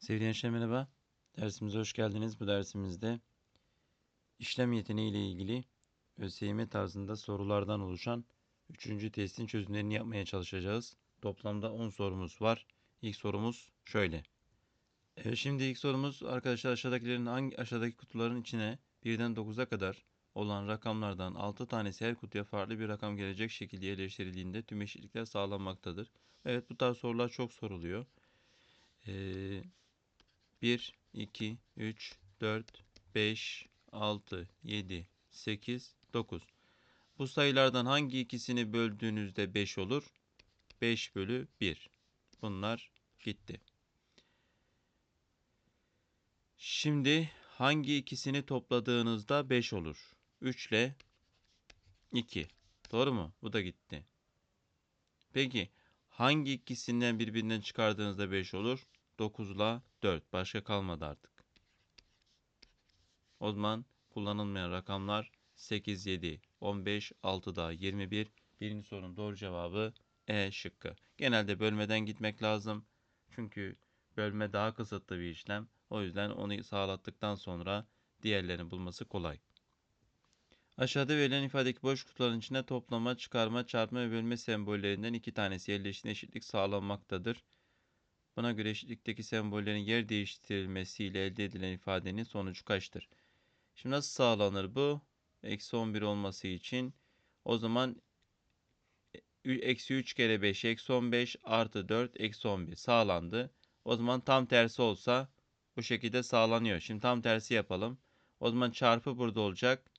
Sevgili gençler merhaba. Dersimize hoş geldiniz. Bu dersimizde işlem yeteneği ile ilgili ÖSYM tarzında sorulardan oluşan 3. testin çözümlerini yapmaya çalışacağız. Toplamda 10 sorumuz var. İlk sorumuz şöyle. Evet, şimdi ilk sorumuz arkadaşlar aşağıdakilerin hangi aşağıdaki kutuların içine 1'den 9'a kadar olan rakamlardan 6 tanesi her kutuya farklı bir rakam gelecek şekilde yerleştirildiğinde tüm eşitlikler sağlanmaktadır. Evet bu tarz sorular çok soruluyor. Ee, 1, 2, 3, 4, 5, 6, 7, 8, 9. Bu sayılardan hangi ikisini böldüğünüzde 5 olur? 5 bölü 1. Bunlar gitti. Şimdi hangi ikisini topladığınızda 5 olur? 3 ile 2. Doğru mu? Bu da gitti. Peki hangi ikisinden birbirinden çıkardığınızda 5 olur? 9 ile 4. Başka kalmadı artık. O zaman kullanılmayan rakamlar 8, 7, 15, 6 daha 21. Birinci sorunun doğru cevabı E şıkkı. Genelde bölmeden gitmek lazım. Çünkü bölme daha kısıtlı bir işlem. O yüzden onu sağlattıktan sonra diğerlerini bulması kolay. Aşağıda verilen ifadedeki boş kutuların içine toplama, çıkarma, çarpma ve bölme sembollerinden iki tanesi yerleştiğinde eşitlik sağlanmaktadır. Buna göre eşitlikteki sembollerin yer değiştirilmesiyle elde edilen ifadenin sonucu kaçtır? Şimdi nasıl sağlanır bu? Eksi 11 olması için o zaman e, eksi 3 kere 5 eksi 15 artı 4 eksi 11 sağlandı. O zaman tam tersi olsa bu şekilde sağlanıyor. Şimdi tam tersi yapalım. O zaman çarpı burada olacak.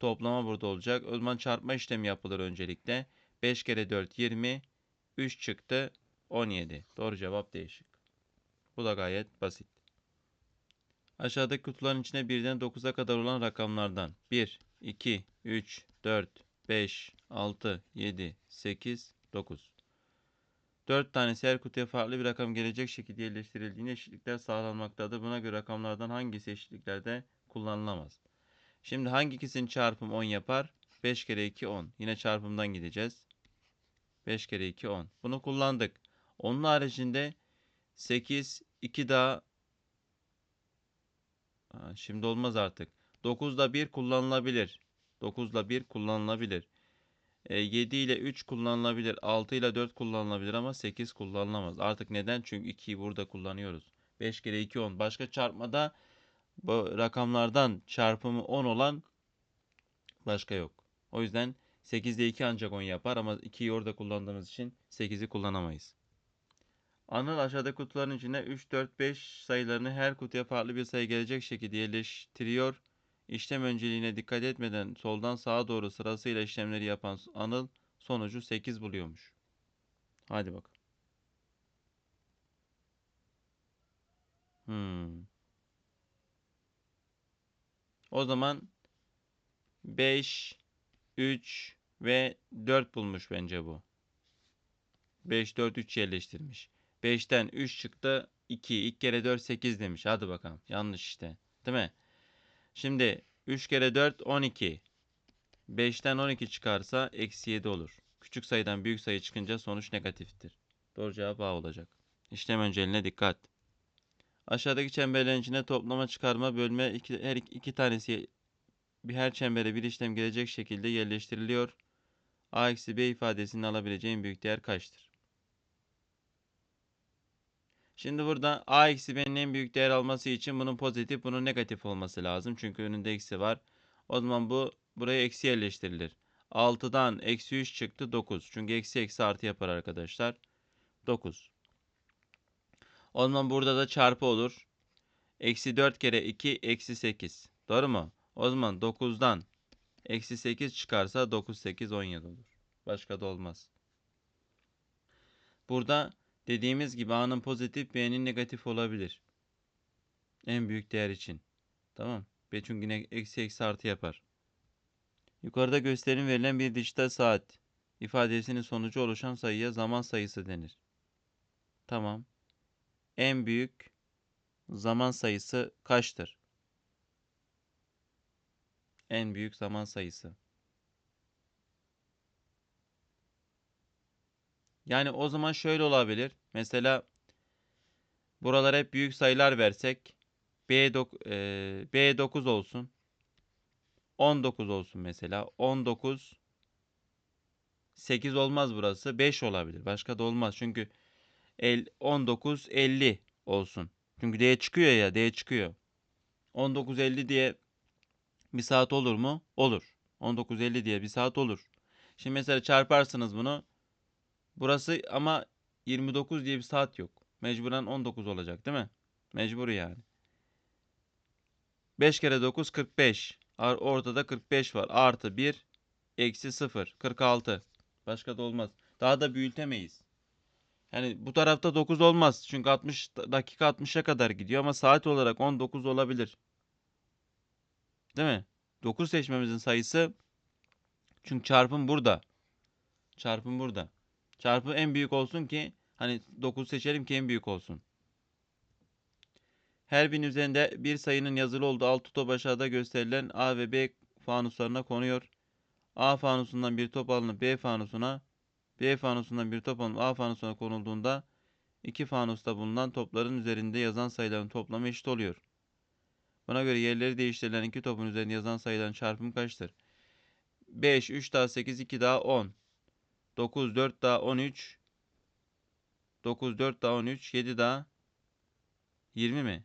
Toplama burada olacak. O zaman çarpma işlemi yapılır öncelikle. 5 kere 4 20. 3 çıktı. 17. Doğru cevap değişik. Bu da gayet basit. Aşağıdaki kutuların içine 1'den 9'a kadar olan rakamlardan 1, 2, 3, 4, 5, 6, 7, 8, 9. 4 tanesi her kutuya farklı bir rakam gelecek şekilde yerleştirildiğinde eşitlikler sağlanmaktadır. Buna göre rakamlardan hangisi eşitliklerde kullanılamaz? Şimdi hangi ikisinin çarpım 10 yapar? 5 kere 2 10. Yine çarpımdan gideceğiz. 5 kere 2 10. Bunu kullandık. Onun haricinde 8 2 daha Ha, şimdi olmaz artık. 9 ile 1 kullanılabilir. 9 ile 1 kullanılabilir. E, 7 ile 3 kullanılabilir. 6 ile 4 kullanılabilir ama 8 kullanılamaz. Artık neden? Çünkü 2'yi burada kullanıyoruz. 5 kere 2 10. Başka çarpmada bu rakamlardan çarpımı 10 olan başka yok. O yüzden 8 ile 2 ancak 10 yapar ama 2'yi orada kullandığımız için 8'i kullanamayız. Anıl aşağıdaki kutuların içine 3, 4, 5 sayılarını her kutuya farklı bir sayı gelecek şekilde yerleştiriyor. İşlem önceliğine dikkat etmeden soldan sağa doğru sırasıyla işlemleri yapan Anıl sonucu 8 buluyormuş. Hadi bakalım. Hmm. O zaman 5, 3 ve 4 bulmuş bence bu. 5, 4, 3 yerleştirmiş. 5'ten 3 çıktı. 2. 2 kere 4 8 demiş. Hadi bakalım. Yanlış işte. Değil mi? Şimdi 3 kere 4 12. 5'ten 12 çıkarsa eksi 7 olur. Küçük sayıdan büyük sayı çıkınca sonuç negatiftir. Doğru cevap A olacak. İşlem önceliğine dikkat. Aşağıdaki çemberlerin içine toplama, çıkarma, bölme iki, her iki, tanesi bir her çembere bir işlem gelecek şekilde yerleştiriliyor. A eksi B ifadesini alabileceğin büyük değer kaçtır? Şimdi burada a eksi b'nin en büyük değer alması için bunun pozitif, bunun negatif olması lazım. Çünkü önünde eksi var. O zaman bu buraya eksi yerleştirilir. 6'dan eksi 3 çıktı 9. Çünkü eksi eksi artı yapar arkadaşlar. 9. O zaman burada da çarpı olur. Eksi 4 kere 2 eksi 8. Doğru mu? O zaman 9'dan eksi 8 çıkarsa 9 8 17 olur. Başka da olmaz. Burada Dediğimiz gibi A'nın pozitif B'nin negatif olabilir. En büyük değer için. Tamam. B çünkü yine eksi eksi artı yapar. Yukarıda gösterim verilen bir dijital saat ifadesinin sonucu oluşan sayıya zaman sayısı denir. Tamam. En büyük zaman sayısı kaçtır? En büyük zaman sayısı. Yani o zaman şöyle olabilir. Mesela Buralara hep büyük sayılar versek B9, eee, B9 olsun. 19 olsun mesela. 19 8 olmaz burası. 5 olabilir. Başka da olmaz. Çünkü el 19 50 olsun. Çünkü D çıkıyor ya, D çıkıyor. 19.50 diye bir saat olur mu? Olur. 19.50 diye bir saat olur. Şimdi mesela çarparsınız bunu. Burası ama 29 diye bir saat yok. Mecburen 19 olacak değil mi? Mecbur yani. 5 kere 9 45. Ar- Ortada 45 var. Artı 1 eksi 0 46. Başka da olmaz. Daha da büyütemeyiz. Yani bu tarafta 9 olmaz. Çünkü 60 da- dakika 60'a kadar gidiyor ama saat olarak 19 olabilir. Değil mi? 9 seçmemizin sayısı çünkü çarpım burada. Çarpım burada. Çarpım en büyük olsun ki hani 9 seçelim ki en büyük olsun. Her birinin üzerinde bir sayının yazılı olduğu alt top aşağıda gösterilen A ve B fanuslarına konuyor. A fanusundan bir top alınıp B fanusuna, B fanusundan bir top alınıp A fanusuna konulduğunda iki fanusta bulunan topların üzerinde yazan sayıların toplamı eşit oluyor. Buna göre yerleri değiştirilen iki topun üzerinde yazan sayıların çarpımı kaçtır? 5, 3 daha 8, 2 daha 10. 9, 4 daha 13. 9, 4 daha 13. 7 daha 20 mi?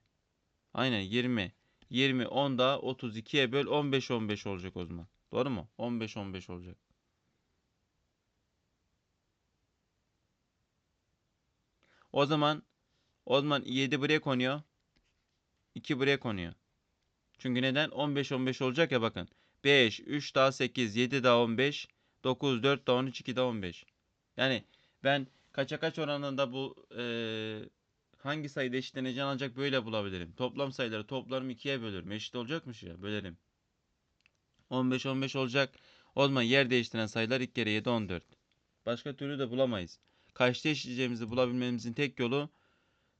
Aynen 20. 20, 10 daha 32'ye böl 15, 15 olacak o zaman. Doğru mu? 15, 15 olacak. O zaman o zaman 7 buraya konuyor. 2 buraya konuyor. Çünkü neden? 15 15 olacak ya bakın. 5 3 daha 8 7 daha 15 9 4 daha 13 2 daha 15. Yani ben kaça kaç oranında bu eee, hangi sayıda eşitleneceğini ancak böyle bulabilirim. Toplam sayıları toplarım 2'ye bölürüm. Eşit olacakmış ya bölerim. 15 15 olacak. O zaman yer değiştiren sayılar 2 kere 7 14. Başka türlü de bulamayız. Kaçta eşitleyeceğimizi bulabilmemizin tek yolu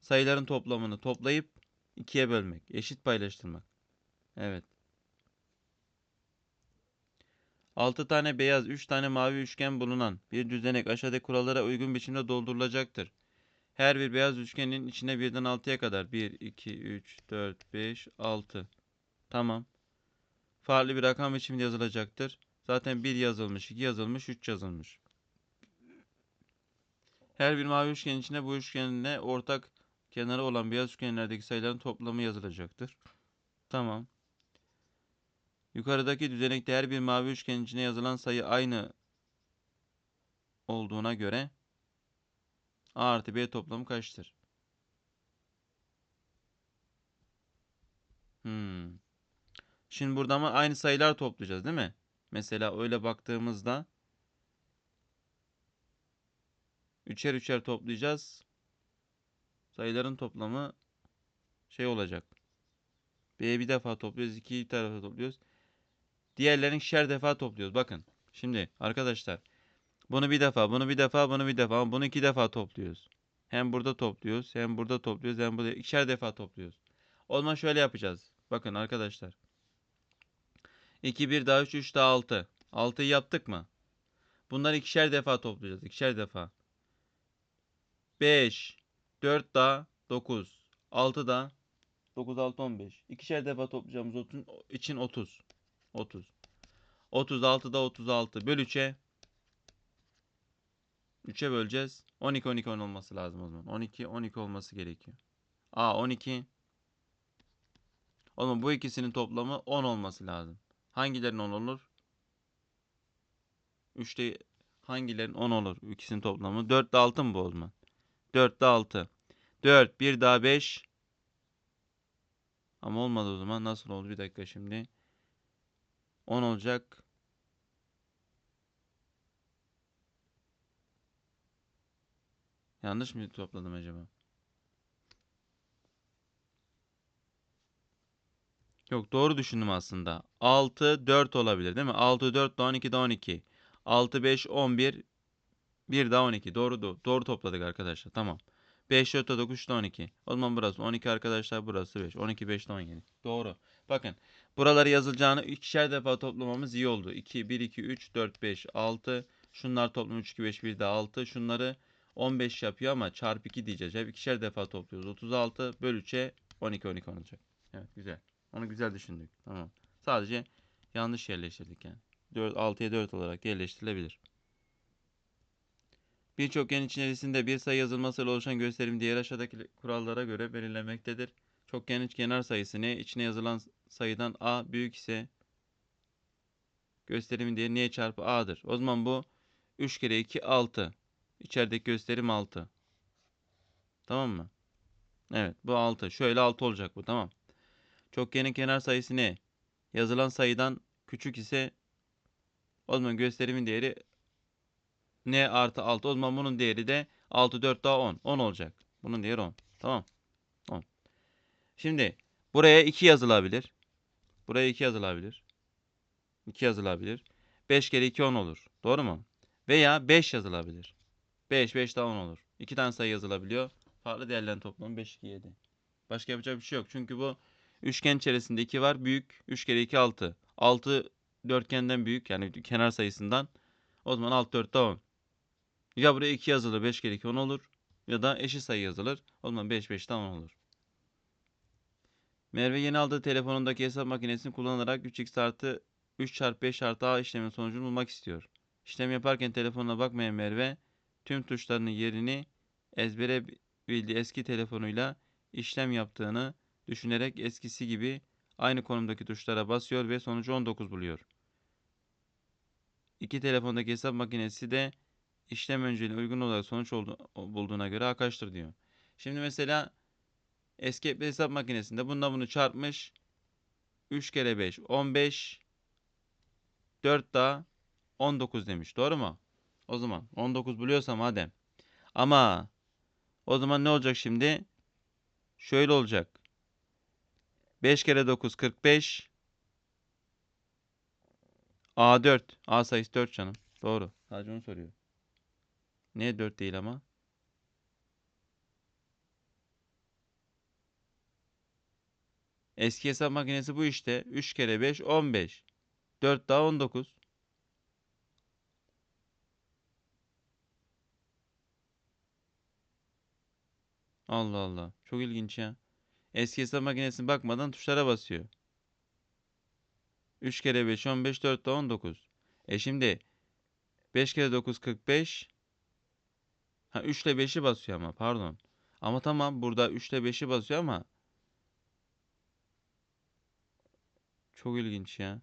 sayıların toplamını toplayıp 2'ye bölmek. Eşit paylaştırmak. Evet. 6 tane beyaz, 3 tane mavi üçgen bulunan bir düzenek aşağıdaki kurallara uygun biçimde doldurulacaktır. Her bir beyaz üçgenin içine birden 6'ya kadar 1, 2, 3, 4, 5, 6. Tamam. Farklı bir rakam biçiminde yazılacaktır. Zaten 1 yazılmış, 2 yazılmış, 3 yazılmış. Her bir mavi üçgenin içine bu üçgenle ortak kenarı olan beyaz üçgenlerdeki sayıların toplamı yazılacaktır. Tamam. Yukarıdaki düzenekte her bir mavi üçgenin içine yazılan sayı aynı olduğuna göre A artı B toplamı kaçtır? Hmm. Şimdi burada ama aynı sayılar toplayacağız değil mi? Mesela öyle baktığımızda üçer üçer toplayacağız. Sayıların toplamı şey olacak. B'ye bir defa topluyoruz. iki tarafa topluyoruz. Diğerlerini ikişer defa topluyoruz. Bakın. Şimdi arkadaşlar. Bunu bir defa, bunu bir defa, bunu bir defa, bunu iki defa topluyoruz. Hem burada topluyoruz, hem burada topluyoruz, hem burada ikişer defa topluyoruz. O zaman şöyle yapacağız. Bakın arkadaşlar. 2, 1 daha 3, 3 daha 6. 6'yı yaptık mı? Bunları ikişer defa toplayacağız. ikişer defa. 5, 4 daha 9. 6 da 9, 6, 15. İkişer defa toplayacağımız için 30. 30. 36 da 36. Böl 3'e. 3'e böleceğiz. 12, 12, 10 olması lazım o zaman. 12, 12 olması gerekiyor. A 12. O zaman bu ikisinin toplamı 10 olması lazım. Hangilerinin 10 olur? 3'te hangilerin 10 olur? İkisinin toplamı. 4 de 6 mı bu o zaman? 4 de 6. 4, 1 daha 5. Ama olmadı o zaman. Nasıl oldu? Bir dakika şimdi. 10 olacak. Yanlış mı topladım acaba? Yok doğru düşündüm aslında. 6, 4 olabilir değil mi? 6, 4 daha 12 daha 12. 6, 5, 11. 1 daha 12. Doğru doğru, doğru topladık arkadaşlar. Tamam. 5, 4 daha 9, 3 daha 12. O zaman burası 12 arkadaşlar. Burası 5. 12, 5 daha 17. Doğru. Bakın. Buraları yazılacağını ikişer defa toplamamız iyi oldu. 2, 1, 2, 3, 4, 5, 6. Şunlar toplam 3, 2, 5, 1 daha 6. Şunları 15 yapıyor ama çarpı 2 diyeceğiz. Hep ikişer defa topluyoruz. 36 bölü 3'e 12 12 olacak. Evet güzel. Onu güzel düşündük. Tamam. Sadece yanlış yerleştirdik yani. 4, 6'ya 4 olarak yerleştirilebilir. Bir çokgen içerisinde bir sayı yazılmasıyla oluşan gösterim diğer aşağıdaki kurallara göre belirlenmektedir. Çokgenin kenar sayısı ne? İçine yazılan sayıdan a büyük ise gösterimin değeri n'ye çarpı a'dır. O zaman bu 3 kere 2 6. İçerideki gösterim 6. Tamam mı? Evet bu 6. Şöyle 6 olacak bu tamam. Çokgenin kenar sayısı ne? Yazılan sayıdan küçük ise o zaman gösterimin değeri n artı 6. O zaman bunun değeri de 6 4 daha 10. 10 olacak. Bunun değeri 10. Tamam. 10. Şimdi buraya 2 yazılabilir. Buraya 2 yazılabilir. 2 yazılabilir. 5 kere 2 10 olur. Doğru mu? Veya 5 yazılabilir. 5 5 daha 10 olur. 2 tane sayı yazılabiliyor. Farklı değerlerin toplamı 5 2 7. Başka yapacak bir şey yok. Çünkü bu üçgen içerisinde 2 var. Büyük. 3 kere 2 6. 6 dörtgenden büyük. Yani kenar sayısından. O zaman 6 4 daha 10. Ya buraya 2 yazılır 5 kere 2 10 olur. Ya da eşit sayı yazılır. O zaman 5 5 daha 10 olur. Merve yeni aldığı telefonundaki hesap makinesini kullanarak 3x artı 3 çarpı 5 artı a işlemin sonucunu bulmak istiyor. İşlem yaparken telefonuna bakmayan Merve tüm tuşlarının yerini ezbere bildiği eski telefonuyla işlem yaptığını düşünerek eskisi gibi aynı konumdaki tuşlara basıyor ve sonucu 19 buluyor. İki telefondaki hesap makinesi de işlem önceliğine uygun olarak sonuç oldu, bulduğuna göre A diyor. Şimdi mesela eski bir hesap makinesinde bununla bunu çarpmış. 3 kere 5 15 4 daha 19 demiş. Doğru mu? O zaman 19 buluyorsam madem. Ama o zaman ne olacak şimdi? Şöyle olacak. 5 kere 9 45. A4. A sayısı 4 canım. Doğru. Sadece onu soruyor. Niye 4 değil ama? Eski hesap makinesi bu işte. 3 kere 5 15. 4 daha 19. Allah Allah. Çok ilginç ya. Eski hesap makinesine bakmadan tuşlara basıyor. 3 kere 5 15 4 daha 19. E şimdi 5 kere 9 45. Ha 3 ile 5'i basıyor ama pardon. Ama tamam burada 3 ile 5'i basıyor ama çok ilginç ya.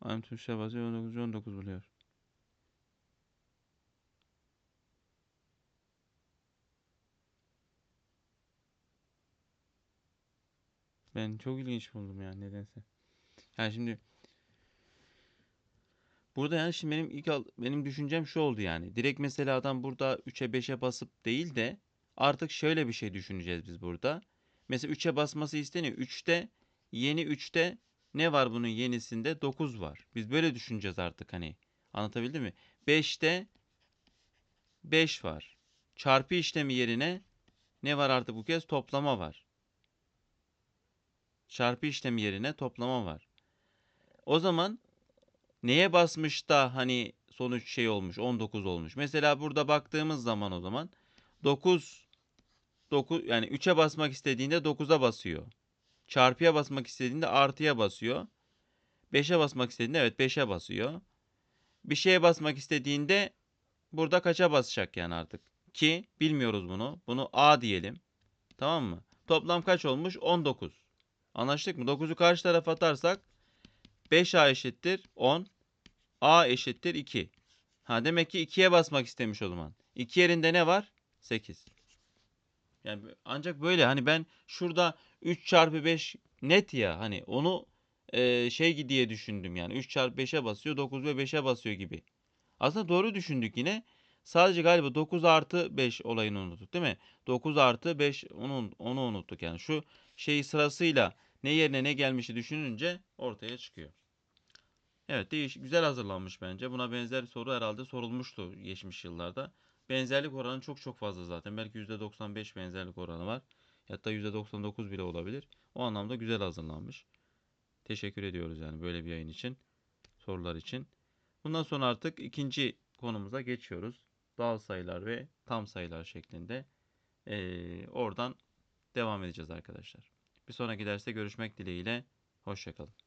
Aynı tuşa basıyor 19 19 buluyor. Ben çok ilginç buldum yani nedense. Yani şimdi burada yani şimdi benim ilk al- benim düşüncem şu oldu yani. Direkt mesela adam burada 3'e 5'e basıp değil de artık şöyle bir şey düşüneceğiz biz burada. Mesela 3'e basması isteniyor. 3'te yeni 3'te ne var bunun yenisinde? 9 var. Biz böyle düşüneceğiz artık hani. Anlatabildim mi? 5'te 5 var. Çarpı işlemi yerine ne var artık bu kez? Toplama var. Çarpı işlemi yerine toplama var. O zaman neye basmış da hani sonuç şey olmuş 19 olmuş. Mesela burada baktığımız zaman o zaman 9 9 yani 3'e basmak istediğinde 9'a basıyor. Çarpıya basmak istediğinde artıya basıyor. 5'e basmak istediğinde evet 5'e basıyor. Bir şeye basmak istediğinde burada kaça basacak yani artık? Ki bilmiyoruz bunu. Bunu A diyelim. Tamam mı? Toplam kaç olmuş? 19. Anlaştık mı? 9'u karşı tarafa atarsak 5A eşittir 10. A eşittir 2. Ha demek ki 2'ye basmak istemiş o zaman. 2 yerinde ne var? 8. Yani ancak böyle hani ben şurada 3 çarpı 5 net ya hani onu e, şey diye düşündüm yani 3 çarpı 5'e basıyor 9 ve 5'e basıyor gibi. Aslında doğru düşündük yine. Sadece galiba 9 artı 5 olayını unuttuk değil mi? 9 artı 5 onu, onu unuttuk yani. Şu şeyi sırasıyla ne yerine ne gelmişi düşününce ortaya çıkıyor. Evet değiş güzel hazırlanmış bence. Buna benzer soru herhalde sorulmuştu geçmiş yıllarda. Benzerlik oranı çok çok fazla zaten. Belki %95 benzerlik oranı var. Hatta %99 bile olabilir. O anlamda güzel hazırlanmış. Teşekkür ediyoruz yani böyle bir yayın için. Sorular için. Bundan sonra artık ikinci konumuza geçiyoruz. Doğal sayılar ve tam sayılar şeklinde. Ee, oradan devam edeceğiz arkadaşlar. Bir sonraki derste görüşmek dileğiyle. Hoşçakalın.